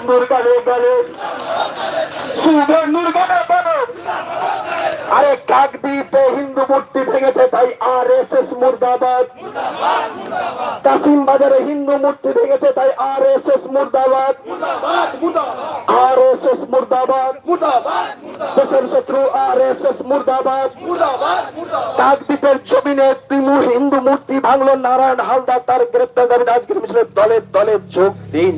শুভেন্দুর গালে গালে শুভেন্দুর গালে গালে আরে কাকদ্বীপে হিন্দু মূর্তি ভেঙেছে তাই আর এস এস মুর্দাবাদ। কাসিম বাজারে হিন্দু মূর্তি ভেঙেছে তাই আর এস এস মুর্দাবাদ। আর এস এস মুর্দাবাদ। দেশের শত্রু আর এস এস মুর্দাবাদ। কাকদ্বীপের জমিনে তৃণমূল হিন্দু মূর্তি ভাঙলো। নারায়ণ হালদার তার গ্রেপ্তার দাবি আজকের মিছিলে দলে দলে যোগ দিন।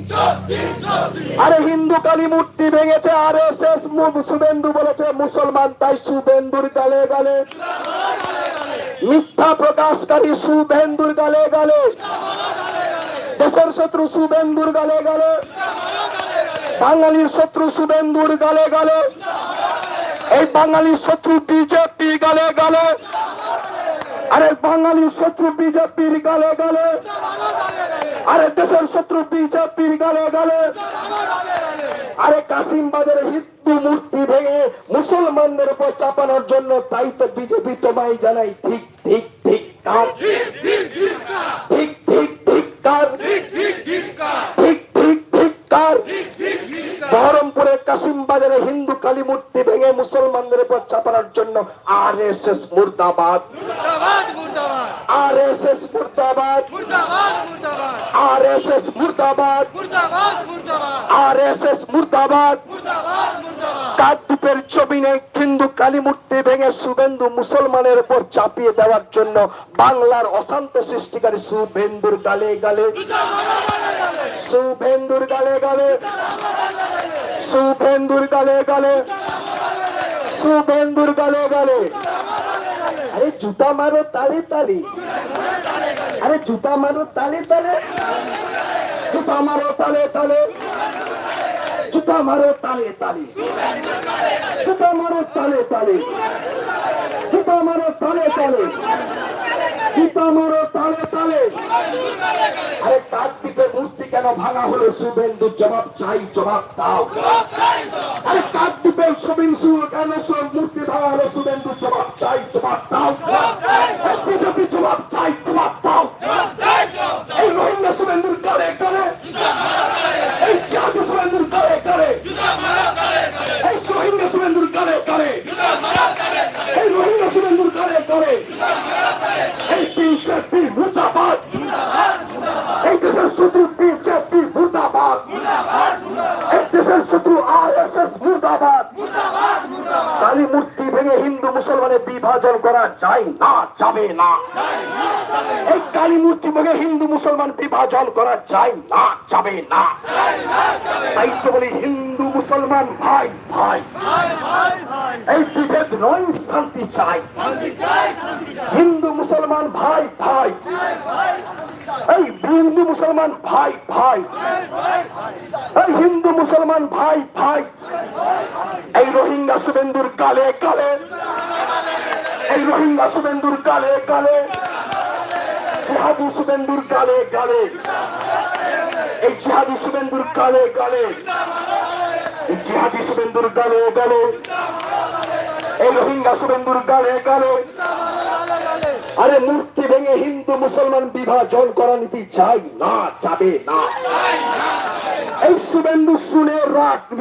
আরে হিন্দু কালী মূর্তি ভেঙেছে আর এস এস শুভেন্দু বলেছে, মুসলমান তাই শুভেন্দুর গালে গালে। মিথ্যা প্রকাশকারী শুভেন্দুর গালে গালে। দেশের শত্রু শুভেন্দুর গালে গালে। বাঙালির শত্রু শুভেন্দুর গালে গালে। এই বাঙালির শত্রু বিজেপি গালে গালে। আরে বাঙালির শত্রু বিজেপির গালে গালে। আরে দেশের শত্রু বিজেপির গালে গালে। আরে কাসিম বাজারে হিন্দু মূর্তি ভেঙে মুসলমানদের উপর চাপানোর জন্য তাই তো বিজেপি তোমায় জানাই ঠিক ঠিক ঠিক কার। ঠিক ঠিক ঠিক কার। ঠিক ঠিক ঠিক কার। বহরমপুরের কাসিম বাজারে হিন্দু কালী মূর্তি ভেঙে মুসলমানদের উপর চাপানোর জন্য আর এস এস মুর্দাবাদ। মুর্দাবাদ। আর এস এস মুর্দাবাদ। আর এস এস মুর্দাবাদ। আর এস এস মুর্দাবাদ। কাকদ্বীপের জমিনে হিন্দু কালী মূর্তি ভেঙে শুভেন্দু মুসলমানের উপর চাপিয়ে দেওয়ার জন্য বাংলার অশান্ত সৃষ্টিকারী শুভেন্দুর গালে গালে। শুভেন্দুর গালে গালে। শুভেন্দুর গালে গালে। শুভেন্দুর গালে গালে। আরে জুতা মারো তালে তালে। আরে জুতা মারো তালে তালে। জুতা মারো তালে তালে। জুতা মারো তালে তালে। জুতা মারো তালে তালে। জুতা মারো তালে তালে। জুতা মারো তালে তালে। আরে কার্তিকের মূর্তি কেন ভাঙা হলো? শুভেন্দু জবাব চাই জবাব দাও। আরে কার্তিকের শুভেন্দু কেন মূর্তি ভাঙা হলো? শুভেন্দু জবাব চাই জবাব দাও। বিজেপি জবাব চাই জবাব দাও। এই রোহিঙ্গা শুভেন্দুর কারে কারে? এই জাতি শুভেন্দুর কারে কারে? এই রোহিঙ্গা শুভেন্দুর কারে কারে? এই রোহিঙ্গা শুভেন্দুর কারে কারে? এই বিজেপি মুর্দাবাদ। এই দেশের শত্রু মুর্দাবাদ। এই শত্রু আর এস এস মুর্দাবাদ। কালী মূর্তি ভেঙে হিন্দু মুসলমানের বিভাজন করা যায় না যাবে না। এই কালী মূর্তি ভেঙে হিন্দু মুসলমান বিভাজন করা যায় না যাবে না। তাই তো বলি হিন্দু মুসলমান ভাই ভাই। এই বিভেদ নয় শান্তি চাই। হিন্দু মুসলমান ভাই ভাই। এই হিন্দু মুসলমান ভাই ভাই। এই হিন্দু মুসলমান ভাই ভাই। এই রোহিঙ্গা শুভেন্দুর কালে কালে এই রোহিঙ্গা শুভেন্দুর কালে কালে জিহাদি শুভেন্দুর কালে কালে এই জিহাদি শুভেন্দুর কালে কালে এই জিহাদি শুভেন্দুর কালে কালে এই রোহিঙ্গা শুভেন্দুর কালে কালে আরে মূর্তি ভেঙে হিন্দু মুসলমান বিভাজন করা নীতি চাই না, যাবে না। এই শুভেন্দু শুনে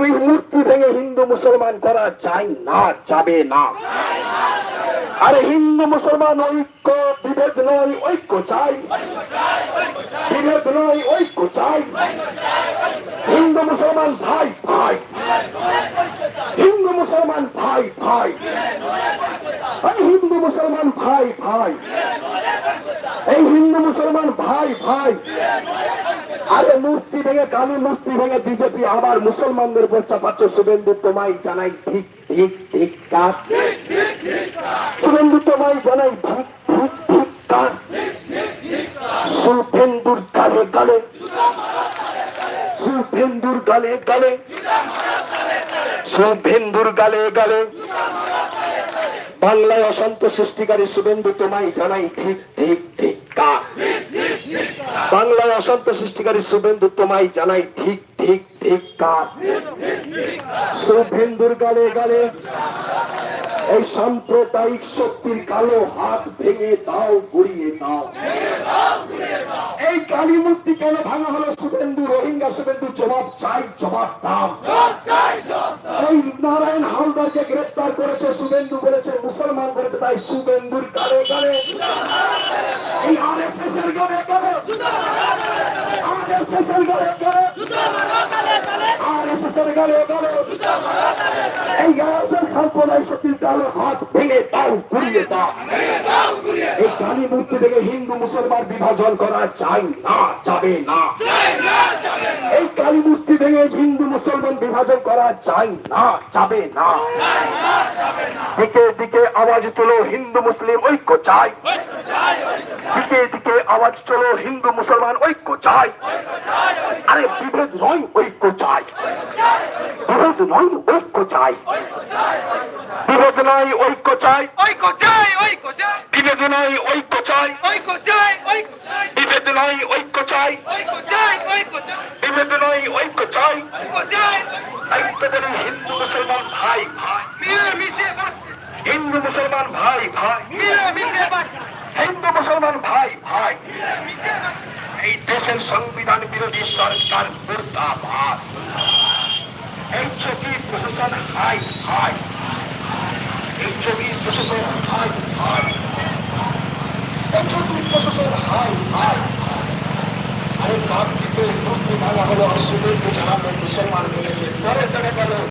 এই মূর্তি ভেঙে হিন্দু মুসলমান করা চাই না, যাবে না। আরে হিন্দু মুসলমান ঐক্য, বিভেদ নয় ঐক্য চাই। বিভেদ নয় ঐক্য চাই। হিন্দু মুসলমান ভাই ভাই। হিন্দু মুসলমান ভাই ভাই। এই হিন্দু মুসলমান ভাই ভাই। এই হিন্দু মুসলমান ভাই ভাই। আরে মূর্তি ভেঙে, কালী মূর্তি ভেঙে বিজেপি আবার মুসলমানদের উপর চাপাচ্ছে। শুভেন্দু তোমায় জানাই ঠিক ঠিক ঠিক কাজ। শুভেন্দু তোমায় জানাই ঠিক ঠিক ঠিক কাজ। শুভেন্দুর গালে গালে। শুভেন্দুর গালে গালে। শুভেন্দুর গালে গালে। বাংলায় অশান্ত সৃষ্টিকারী শুভেন্দু তোমায় জানাই ঠিক ঠিক ঠিক কার বাংলায় অশান্ত সৃষ্টিকারী শুভেন্দু তোমায় জানাই ঠিক ঠিক ঠিক কার শুভেন্দুর গালে গালে। এই সাম্প্রদায়িক শক্তির কালো হাত ভেঙে দাও, গড়িয়ে দাও। এই কালী মূর্তি কেন ভাঙা হলো শুভেন্দু? রোহিঙ্গা শুভেন্দু জবাব চাই, জবাব দাও। এই নারায়ণ হালদারকে গ্রেফতার করেছে শুভেন্দু বলেছে, মুসলমান করেছে তাই শুভেন্দুর কালে কালে এই আর এর গলে গলে আর এর গলে গলে আর এর গলে গলে এই গাছের সাম্প্রদায়িক শক্তির কালো হাত ভেঙে দাও ঘুরিয়ে দাও। এই কালী মূর্তি থেকে হিন্দু মুসলমান বিভাজন করা চাই না যাবে না। এই কালী মূর্তি ভেঙে হিন্দু মুসলমান বিভাজন করা চাই না যাবে না। দিকে দিকে আওয়াজ তোলো হিন্দু মুসলিম ঐক্য চাই। দিকে দিকে আওয়াজ তোলো হিন্দু মুসলমান ঐক্য চাই। আরে বিভেদ নয় ঐক্য চাই। বিভেদ নয় ঐক্য চাই। বিভেদ নয় ঐক্য চাই। ঐক্য চাই ঐক্য চাই। বিভেদ নয় ঐক্য চাই। ঐক্য চাই ঐক্য চাই। বিভেদ ঐক্য চাই। ঐক্য চাই ঐক্য চাই। বিভেদ নয় ঐক্য চাই। ঐক্য চাই দায়িত্ব বলে হিন্দু মুসলমান ভাই ভাই। বাঁচতে হিন্দু মুসলমান ভাই ভাই। বাঁচতে হিন্দু মুসলমান ভাই ভাই। এই দেশের সংবিধান বিরোধী সরকার মুর্দাবাদ। এই চকি প্রশাসন হাই হাই এই চকি প্রশাসন হাই হাই এই চকি প্রশাসন হাই হাই আরে কাপ দিতে মূর্তি ভাঙা হলো অসুবিধা জানাবেন মুসলমান